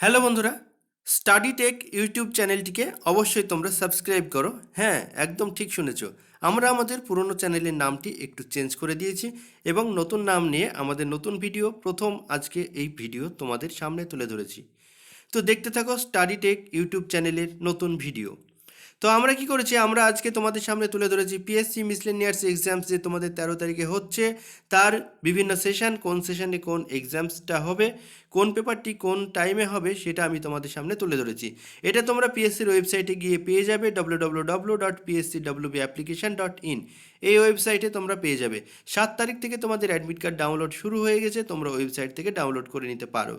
Hello বন্ধুরা study take YouTube চ্যানেলটিকে অবশ্যই তোমরা সাবস্ক্রাইব করো। হ্যাঁ একদম ঠিক শুনেছ। আমরা আমাদের পুরনো চ্যানেলের নামটি একটু চেঞ্জ করে দিয়েছি এবং নতুন নাম নিয়ে আমাদের নতুন ভিডিও, প্রথম আজকে এই ভিডিও তোমাদের সামনে তুলে ধরেছি। তো দেখতে থাকো স্টাডি টেক ইউটিউব চ্যানেলের নতুন ভিডিও। তো আমরা কি করেছি? আমরা আজকে তোমাদের সামনে তুলে ধরেছি পিএসসি মিসলেনিয়ার্স এক্সামস যে তোমাদের তেরো তারিখে হচ্ছে। তার বিভিন্ন সেশন কোন সেশনে কোন এক্সামসটা হবে, কোন পেপারটি কোন টাইমে হবে, সেটা আমি তোমাদের সামনে তুলে ধরেছি। এটা তোমরা পিএসসির ওয়েবসাইটে গিয়ে পেয়ে যাবে W W W dot PSC WB application dot in এই ওয়েবসাইটে তোমরা পেয়ে যাবে। সাত তারিখ থেকে তোমাদের অ্যাডমিট কার্ড ডাউনলোড শুরু হয়ে গেছে, তোমরা ওয়েবসাইট থেকে ডাউনলোড করে নিতে পারো।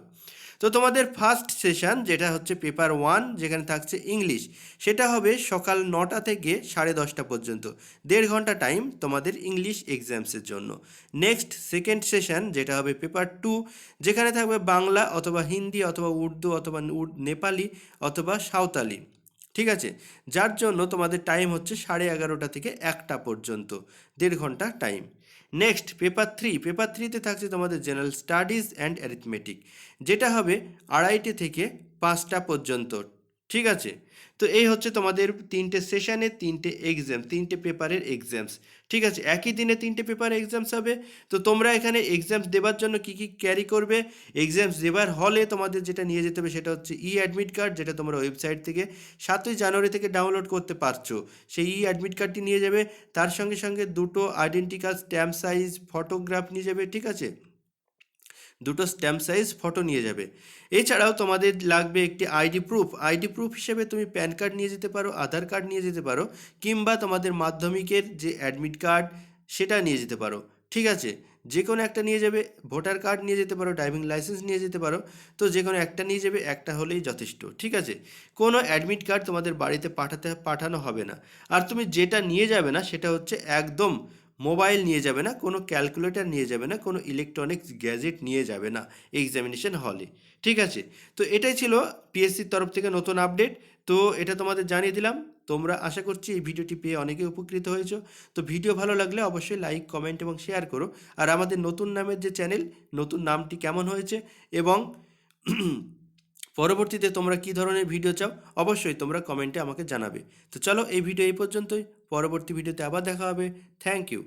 তো তোমাদের ফার্স্ট সেশন যেটা হচ্ছে পেপার ওয়ান যেখানে থাকছে ইংলিশ সেটা হবে সকাল নটা থেকে সাড়ে দশটা পর্যন্ত। দেড় ঘণ্টা টাইম তোমাদের ইংলিশ এক্সামসের জন্য। নেক্সট সেকেন্ড সেশন যেটা হবে পেপার টু যেখানে থাকবে বাংলা অথবা হিন্দি অথবা উর্দু অথবা নেপালি অথবা সাঁওতালি। ঠিক আছে? যার জন্য তোমাদের টাইম হচ্ছে সাড়ে এগারোটা থেকে একটা পর্যন্ত। দেড় ঘণ্টা time next paper three paper থ্রিতে থাকছে তোমাদের জেনারেল স্টাডিজ অ্যান্ড অ্যারিথমেটিক যেটা হবে আড়াইটে থেকে পাঁচটা পর্যন্ত। ঠিক আছে? তো এই হচ্ছে তোমাদের তিনটে সেশানে তিনটে এক্সাম তিনটে পেপারের এক্সামস ঠিক আছে? একই দিনে তিনটে পেপার এক্সামস হবে। তো তোমরা এখানে এক্সামস দেবার জন্য কি কি ক্যারি করবে? এক্সামস দেবার হলে তোমাদের যেটা নিয়ে যেতে হবে সেটা হচ্ছে ই অ্যাডমিট কার্ড যেটা তোমরা ওয়েবসাইট থেকে সাতই জানুয়ারি থেকে ডাউনলোড করতে পারছ। সেই ই অ্যাডমিট কার্ডটি নিয়ে যাবে। তার সঙ্গে সঙ্গে দুটো identity card stamp size photograph নিয়ে যাবে, ঠিক আছে? দুটো স্ট্যাম্প সাইজ ফটো নিয়ে যাবে। এছাড়াও তোমাদের লাগবে একটি আইডি প্রুফ আইডি প্রুফ হিসেবে তুমি প্যান কার্ড নিয়ে যেতে পারো আধার কার্ড নিয়ে যেতে পারো, কিংবা তোমাদের মাধ্যমিকের যে অ্যাডমিট কার্ড সেটা নিয়ে যেতে পারো। ঠিক আছে? যে কোনো একটা নিয়ে যাবে ভোটার কার্ড নিয়ে যেতে পারো ড্রাইভিং লাইসেন্স নিয়ে যেতে পারো। তো যে কোনো একটা নিয়ে যাবে, একটা হলেই যথেষ্ট। ঠিক আছে? কোনো অ্যাডমিট কার্ড তোমাদের বাড়িতে পাঠাতে, পাঠানো হবে না। আর তুমি যেটা নিয়ে যাবে না, সেটা হচ্ছে একদম মোবাইল নিয়ে যাবে না, কোনো ক্যালকুলেটর নিয়ে যাবে না, কোনো ইলেকট্রনিক্স গ্যাজেট নিয়ে যাবে না এক্সামিনেশন হলে ঠিক আছে? তো এটাই ছিল পিএসসির তরফ থেকে নতুন আপডেট তো এটা তোমাদের জানিয়ে দিলাম। তোমরা আশা করছি এই ভিডিওটি পেয়ে অনেকে উপকৃত হয়েছো। তো ভিডিও ভালো লাগলে অবশ্যই লাইক কমেন্ট এবং শেয়ার করো। আর আমাদের নতুন নামের যে চ্যানেল নতুন নামটি কেমন হয়েছে এবং পরবর্তীতে তোমরা কি ধরনের ভিডিও চাও, অবশ্যই তোমরা কমেন্টে আমাকে জানাবে। তো চলো এই ভিডিও এই পর্যন্তই, পরবর্তী ভিডিওতে আবার দেখা হবে। Thank you